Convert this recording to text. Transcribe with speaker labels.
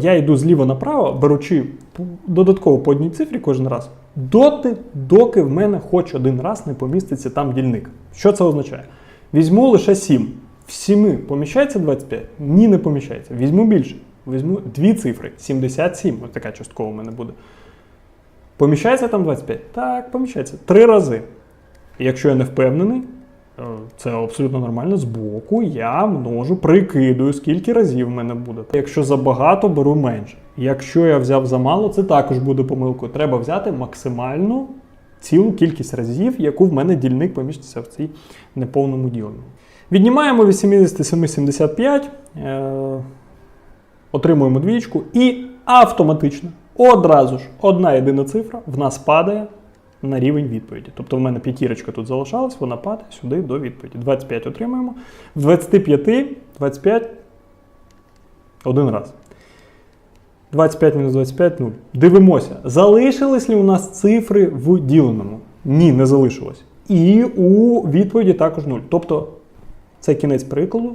Speaker 1: Я йду зліва направо, беручи додатково по одній цифрі кожен раз, доти, доки в мене хоч один раз не поміститься там дільник. Що це означає? Візьму лише 7. В 7 поміщається 25? Ні, не поміщається. Візьму більше. Візьму дві цифри. 77. Ось така часткова в мене буде. Поміщається там 25? Так, поміщається. Три рази. Якщо я не впевнений, це абсолютно нормально. Збоку я множу, прикидую, скільки разів в мене буде. Якщо забагато, беру менше. Якщо я взяв замало, це також буде помилкою. Треба взяти максимальну цілу кількість разів, яку в мене дільник поміститься в цій неповному діленому. Віднімаємо від 77 75, е, отримуємо двічку і автоматично одразу ж одна єдина цифра в нас падає на рівень відповіді. Тобто в мене п'ятірочка тут залишалась, вона падає сюди до відповіді. 25 отримуємо. В 25 25 один раз. 25 мінус 25 0. Дивимося, залишились ли у нас цифри в діленому? Ні, не залишилось. І у відповіді також 0. Тобто це кінець прикладу.